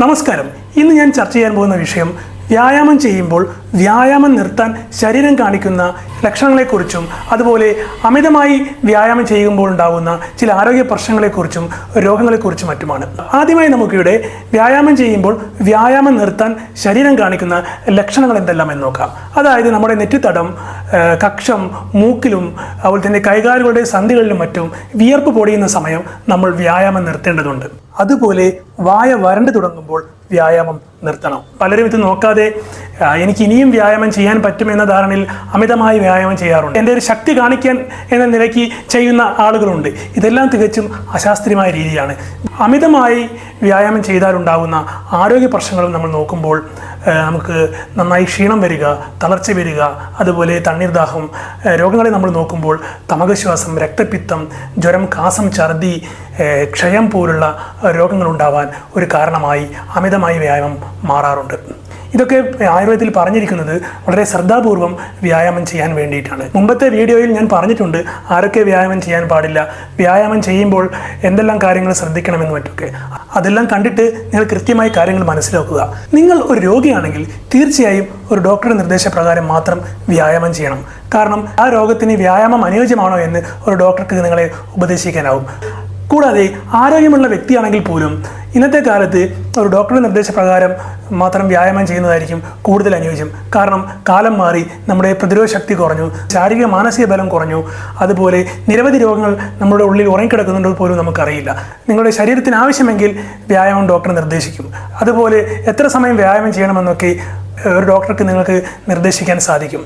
നമസ്കാരം. ഇന്ന് ഞാൻ ചർച്ച ചെയ്യാൻ പോകുന്ന വിഷയം വ്യായാമം ചെയ്യുമ്പോൾ വ്യായാമം നിർത്താൻ ശരീരം കാണിക്കുന്ന ലക്ഷണങ്ങളെക്കുറിച്ചും അതുപോലെ അമിതമായി വ്യായാമം ചെയ്യുമ്പോൾ ഉണ്ടാകുന്ന ചില ആരോഗ്യ പ്രശ്നങ്ങളെക്കുറിച്ചും രോഗങ്ങളെക്കുറിച്ചും മറ്റുമാണ്. ആദ്യമായി നമുക്കിവിടെ വ്യായാമം ചെയ്യുമ്പോൾ വ്യായാമം നിർത്താൻ ശരീരം കാണിക്കുന്ന ലക്ഷണങ്ങൾ എന്തെല്ലാം എന്ന് നോക്കാം. അതായത് നമ്മുടെ നെറ്റിത്തടം കക്ഷം മൂക്കിലും അതുപോലെ തന്നെ കൈകാലുകളുടെ സന്ധികളിലും മറ്റും വിയർപ്പ് പൊടിയുന്ന സമയം നമ്മൾ വ്യായാമം നിർത്തേണ്ടതുണ്ട്. അതുപോലെ വായ വരണ്ടു തുടങ്ങുമ്പോൾ വ്യായാമം നിർത്തണം. പലരും ഇത് നോക്കാതെ എനിക്ക് ഇനിയും വ്യായാമം ചെയ്യാൻ പറ്റും എന്ന ധാരണയിൽ അമിതമായി വ്യായാമം ചെയ്യാറുണ്ട്. എന്റെ ഒരു ശക്തി കാണിക്കാൻ എന്ന നിലയ്ക്ക് ചെയ്യുന്ന ആളുകളുണ്ട്. ഇതെല്ലാം തികച്ചും അശാസ്ത്രീയമായ രീതിയാണ്. അമിതമായി വ്യായാമം ചെയ്താലുണ്ടാകുന്ന ആരോഗ്യ പ്രശ്നങ്ങളും നമ്മൾ നോക്കുമ്പോൾ നമുക്ക് നന്നായി ക്ഷീണം വരിക തളർച്ച വരിക അതുപോലെ തണ്ണീർദാഹം രോഗങ്ങളെ നമ്മൾ നോക്കുമ്പോൾ തമകശ്വാസം രക്തപിത്തം ജ്വരം കാസം ഛർദി ക്ഷയം പോലുള്ള രോഗങ്ങളുണ്ടാവാൻ ഒരു കാരണമായി അമിതമായ വ്യായാമം മാറാറുണ്ട്. ഇതൊക്കെ ആയുർവേദത്തിൽ പറഞ്ഞിരിക്കുന്നത് വളരെ ശ്രദ്ധാപൂർവം വ്യായാമം ചെയ്യാൻ വേണ്ടിയിട്ടാണ്. മുമ്പത്തെ വീഡിയോയിൽ ഞാൻ പറഞ്ഞിട്ടുണ്ട് ആരൊക്കെ വ്യായാമം ചെയ്യാൻ പാടില്ല വ്യായാമം ചെയ്യുമ്പോൾ എന്തെല്ലാം കാര്യങ്ങൾ ശ്രദ്ധിക്കണമെന്ന് മറ്റൊക്കെ അതെല്ലാം കണ്ടിട്ട് നിങ്ങൾ കൃത്യമായി കാര്യങ്ങൾ മനസ്സിലാക്കുക. നിങ്ങൾ ഒരു രോഗിയാണെങ്കിൽ തീർച്ചയായും ഒരു ഡോക്ടറുടെ നിർദ്ദേശപ്രകാരം മാത്രം വ്യായാമം ചെയ്യണം. കാരണം ആ രോഗത്തിന് വ്യായാമം അനുയോജ്യമാണോ എന്ന് ഒരു ഡോക്ടർക്ക് നിങ്ങളെ ഉപദേശിക്കാനാവും. കൂടാതെ ആരോഗ്യമുള്ള വ്യക്തിയാണെങ്കിൽ പോലും ഇന്നത്തെ കാലത്ത് ഒരു ഡോക്ടറുടെ നിർദ്ദേശപ്രകാരം മാത്രം വ്യായാമം ചെയ്യുന്നതായിരിക്കും കൂടുതൽ അനുയോജ്യം. കാരണം കാലം മാറി നമ്മുടെ പ്രതിരോധ ശക്തി കുറഞ്ഞു ശാരീരിക മാനസിക ബലം കുറഞ്ഞു അതുപോലെ നിരവധി രോഗങ്ങൾ നമ്മുടെ ഉള്ളിൽ ഉറങ്ങിക്കിടക്കുന്നുണ്ടോ പോലും നമുക്കറിയില്ല. നിങ്ങളുടെ ശരീരത്തിന് ആവശ്യമെങ്കിൽ വ്യായാമം ഡോക്ടർ നിർദ്ദേശിക്കും. അതുപോലെ എത്ര സമയം വ്യായാമം ചെയ്യണമെന്നൊക്കെ ഒരു ഡോക്ടർക്ക് നിങ്ങൾക്ക് നിർദ്ദേശിക്കാൻ സാധിക്കും.